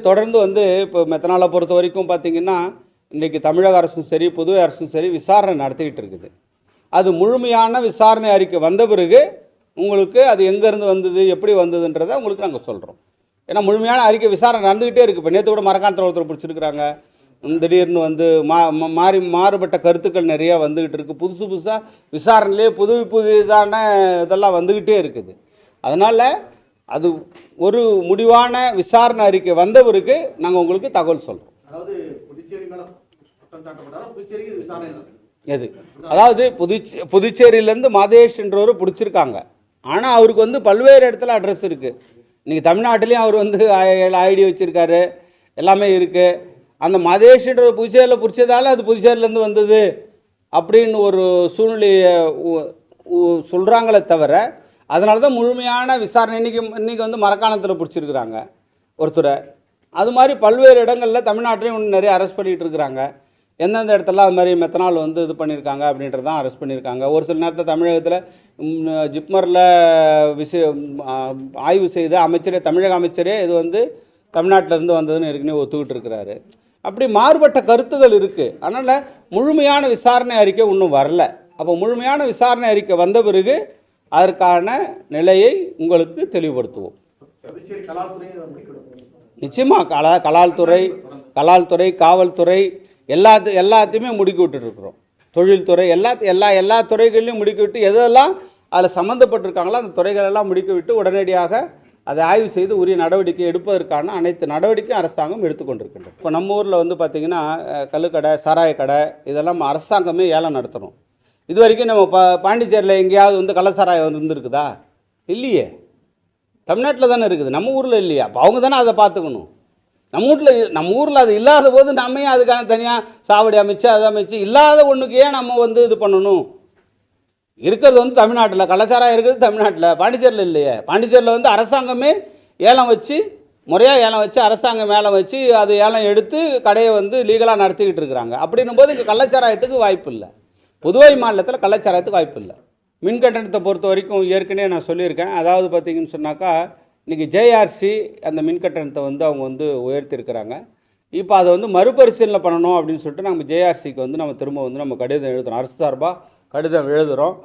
தொடர்ந்து வந்து இப்போ மெத்தனாலை பொறுத்த வரைக்கும் பார்த்தீங்கன்னா இன்றைக்கி தமிழக அரசும் சரி புதுவை அரசும் சரி விசாரணை நடத்திக்கிட்டு இருக்குது. அது முழுமையான விசாரணை அறிக்கை வந்த பிறகு உங்களுக்கு அது எங்கேருந்து வந்தது எப்படி வந்ததுன்றதை உங்களுக்கு நாங்கள் சொல்கிறோம் ஏன்னா முழுமையான அறிக்கை விசாரணை நடந்துக்கிட்டே இருக்குது இப்போ நேற்று கூட மரக்காணத்தில் ஒருத்தர் பிடிச்சிருக்கிறாங்க. திடீர்னு வந்து மா மா- மாறி மாறுபட்ட கருத்துக்கள் நிறையா வந்துக்கிட்டு இருக்குது புதுசு புதுசாக விசாரணையிலே புது புதிதான இதெல்லாம் வந்துக்கிட்டே இருக்குது. அதனால் அது ஒரு முடிவான விசாரணை அறிக்கை வந்த பிறகு நாங்கள் உங்களுக்கு தகவல் சொல்கிறோம் எது? அதாவது புதுச்சே புதுச்சேரியிலேருந்து மாதேஷ் என்றவர் பிடிச்சிருக்காங்க. ஆனால் அவருக்கு வந்து பல்வேறு இடத்துல அட்ரஸ் இருக்குது இன்றைக்கி தமிழ்நாட்டிலையும் அவர் வந்து ஐடி வச்சுருக்காரு. எல்லாமே இருக்குது அந்த மதேஷ்ன்ற புதுச்சேரியில் பிடிச்சதால அது புதுச்சேரியிலேருந்து வந்தது அப்படின்னு ஒரு சூழ்நிலையை சொல்கிறாங்களே தவிர அதனால தான் முழுமையான விசாரணை இன்றைக்கி இன்றைக்கி வந்து மரக்காணத்தில் பிடிச்சிருக்கிறாங்க ஒருத்தரை. அது மாதிரி பல்வேறு இடங்களில் தமிழ்நாட்டிலையும் இன்னும் நிறைய அரெஸ்ட் பண்ணிகிட்டு இருக்கிறாங்க. எந்தெந்த இடத்துல அது மாதிரி மெத்தனால் வந்து இது பண்ணியிருக்காங்க அப்படின்றது தான் அரெஸ்ட் பண்ணியிருக்காங்க ஒரு சில நேரத்தில் தமிழகத்தில் ஜிப்மரில் விச ஆய்வு செய்த அமைச்சரே தமிழக அமைச்சரே இது வந்து தமிழ்நாட்டிலேருந்து வந்ததுன்னு ஏற்கனவே ஒத்துக்கிட்டு இருக்கிறாரு. அப்படி மாறுபட்ட கருத்துகள் இருக்குது அதனால் முழுமையான விசாரணை அறிக்கை இன்னும் வரல. அப்போ முழுமையான விசாரணை அறிக்கை வந்த பிறகு அதற்கான நிலையை உங்களுக்கு தெளிவுபடுத்துவோம். நிச்சயமாக கலா கலால்துறை கலால்துறை காவல்துறை எல்லாத்து எல்லாத்தையுமே முடுக்கி விட்டுருக்குறோம் தொழில்துறை எல்லா எல்லா எல்லா துறைகளையும் முடுக்கி விட்டு எதெல்லாம் அதில் சம்மந்தப்பட்டிருக்காங்களோ அந்த துறைகளெல்லாம் முடுக்கி விட்டு உடனடியாக அதை ஆய்வு செய்து உரிய நடவடிக்கை எடுப்பதற்கான அனைத்து நடவடிக்கையும் அரசாங்கம் எடுத்துக்கொண்டிருக்கின்றது. இப்போ நம்ம ஊரில் வந்து பார்த்திங்கன்னா அஹ், கள்ளுக்கடை சாராய கடை இதெல்லாம் அரசாங்கமே ஏலம் நடத்தணும். இது வரைக்கும் நம்ம பா பாண்டிச்சேரியில் எங்கேயாவது வந்து கள்ளச்சாராயம் இருந்திருக்குதா? இல்லையே. தமிழ்நாட்டில் தானே இருக்குது. நம்ம ஊரில் இல்லையா? அப்போ அவங்க தானே அதை பார்த்துக்கணும். நம்ம வீட்டில் நம்ம ஊரில் அது இல்லாத போது நம்ம ஏன் அதுக்கான தனியாக சாவடி அமைச்சு அதை அமைச்சு இல்லாத ஒன்றுக்கு ஏன் நம்ம வந்து இது பண்ணணும்? இருக்கிறது வந்து தமிழ்நாட்டில். கலாச்சாரம் இருக்கிறது தமிழ்நாட்டில். பாண்டிச்சேரியில் இல்லையே. பாண்டிச்சேரியில் வந்து அரசாங்கமே ஏலம் வச்சு முறையாக ஏலம் வச்சு அரசாங்கம் ஏலம் வச்சு அது ஏலம் எடுத்து கடையை வந்து லீகலாக நடத்திக்கிட்டு இருக்கிறாங்க. அப்படின்னும் போது இங்கே கள்ளச்சாராயத்துக்கு வாய்ப்பு இல்லை. புதுவை மாநிலத்தில் கலாச்சாரத்துக்கு வாய்ப்பு இல்லை. மின் கட்டணத்தை பொறுத்த வரைக்கும் ஏற்கனவே நான் சொல்லியிருக்கேன். அதாவது பார்த்தீங்கன்னு சொன்னாக்கா இன்றைக்கி ஜேஆர்சி அந்த மின் கட்டணத்தை வந்து அவங்க வந்து உயர்த்தியிருக்கிறாங்க. இப்போ அதை வந்து மறுபரிசீலனை பண்ணணும் அப்படின்னு சொல்லிட்டு நம்ம ஜேஆர்சிக்கு வந்து நம்ம திரும்ப வந்து நம்ம கடிதம் எழுதுறோம். அரசு சார்பாக கடிதம் எழுதுகிறோம்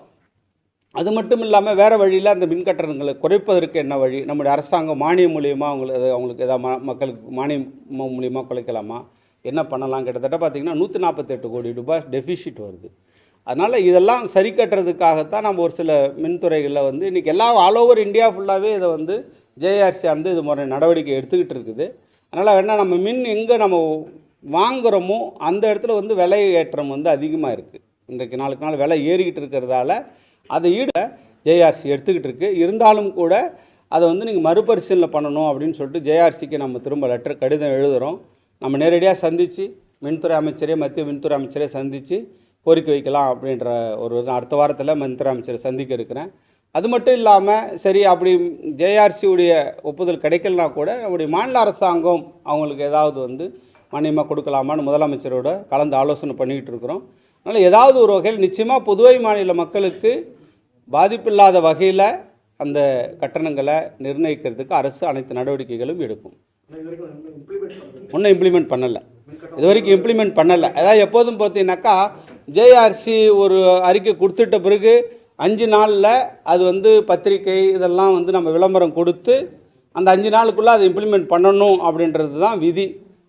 அது மட்டும் இல்லாமல் வேறு வழியில் அந்த மின் கட்டணங்களை குறைப்பதற்கு என்ன வழி? நம்முடைய அரசாங்கம் மானியம் மூலியமாக அவங்களுக்கு அவங்களுக்கு எதாவது ம- மக்களுக்கு மானியம் மூலியமாக குறைக்கலாமா? என்ன பண்ணலாம்? கிட்டத்தட்ட பார்த்தீங்கன்னா நூற்றி நாற்பத்தெட்டு கோடி ரூபாய் டெஃபிஷிட் வருது. அதனால் இதெல்லாம் சரி கட்டுறதுக்காகத்தான் நம்ம ஒரு சில மின்துறைகளில் வந்து இன்றைக்கி எல்லா ஆல் ஓவர் இந்தியா ஃபுல்லாகவே இதை வந்து ஜேஆர்சி வந்து இது முறை நடவடிக்கை எடுத்துக்கிட்டு இருக்குது. அதனால் வேணால் நம்ம மின் எங்கே நம்ம வாங்குகிறோமோ அந்த இடத்துல வந்து விலை ஏற்றம் வந்து அதிகமாக இருக்குது இன்றைக்கு நாளுக்கு நாள் விலை ஏறிக்கிட்டு இருக்கிறதால அதை ஈட ஜேஆர்சி எடுத்துக்கிட்டு இருக்குது இருந்தாலும் கூட அதை வந்து நீங்கள் மறுபரிசீலனை பண்ணணும் அப்படின்னு சொல்லிட்டு ஜேஆர்சிக்கு நம்ம திரும்ப லெட்டர் கடிதம் எழுதுகிறோம் நம்ம நேரடியாக சந்தித்து மின்துறை அமைச்சரே மத்திய மின்துறை அமைச்சரே சந்தித்து கோரிக்கை வைக்கலாம் அப்படின்ற ஒரு இது. அடுத்த வாரத்தில் மந்திர அமைச்சரை சந்திக்க இருக்கிறேன். அது மட்டும் இல்லாமல் சரி அப்படி ஜேஆர்சி உடைய ஒப்புதல் கிடைக்கலனா கூட நம்முடைய மாநில அரசாங்கம் அவங்களுக்கு ஏதாவது வந்து மானியமாக கொடுக்கலாமான்னு முதலமைச்சரோட கலந்து ஆலோசனை பண்ணிக்கிட்டு இருக்கிறோம். அதனால் ஏதாவது ஒரு வகையில் நிச்சயமாக புதுவை மாநில மக்களுக்கு பாதிப்பில்லாத வகையில் அந்த கட்டணங்களை நிர்ணயிக்கிறதுக்கு அரசு அனைத்து நடவடிக்கைகளும் எடுக்கும். ஒன்றும் இம்ப்ளிமெண்ட் பண்ணலை. இது வரைக்கும் இம்ப்ளிமெண்ட் பண்ணலை. அதாவது எப்போதும் பார்த்தீங்கன்னாக்கா ஜேஆர்சி ஒரு அறிக்கை கொடுத்துட்ட பிறகு அஞ்சு நாளில் அது வந்து பத்திரிக்கை இதெல்லாம் வந்து நம்ம விளம்பரம் கொடுத்து அந்த அஞ்சு நாளுக்குள்ளே அதை இம்ப்ளிமெண்ட் பண்ணணும் அப்படின்றது தான் விதி.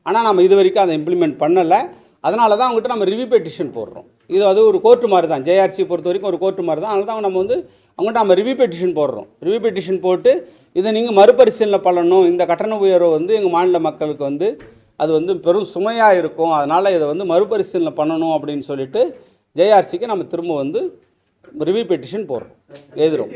ஆனால் நம்ம இது வரைக்கும் அதை இம்ப்ளிமெண்ட் பண்ணலை. அதனால தான் அவங்ககிட்ட நம்ம ரிவ்யூ பெட்டிஷன் போடுறோம். இது அது ஒரு கோர்ட்டு மாதிரி தான். ஜேஆர்சி பொறுத்த வரைக்கும் ஒரு கோர்ட்டு மாதிரி தான். அதனால தான் நம்ம வந்து அவங்ககிட்ட நம்ம ரிவ்யூ பெட்டிஷன் போடுறோம். ரிவ்யூ பெட்டிஷன் போட்டு இதை நீங்கள் மறுபரிசீலனை பண்ணணும். இந்த கட்டண உயர்வை வந்து எங்கள் மாநில மக்களுக்கு வந்து அது வந்து பெரும் சுமையாக இருக்கும். அதனால் இதை வந்து மறுபரிசீலனை பண்ணணும் அப்படின்னு சொல்லிட்டு ஜேஆர்சிக்கு நம்ம திரும்ப வந்து ரிவ்யூ பெட்டிஷன் போடுறோம். எழுதுகிறோம்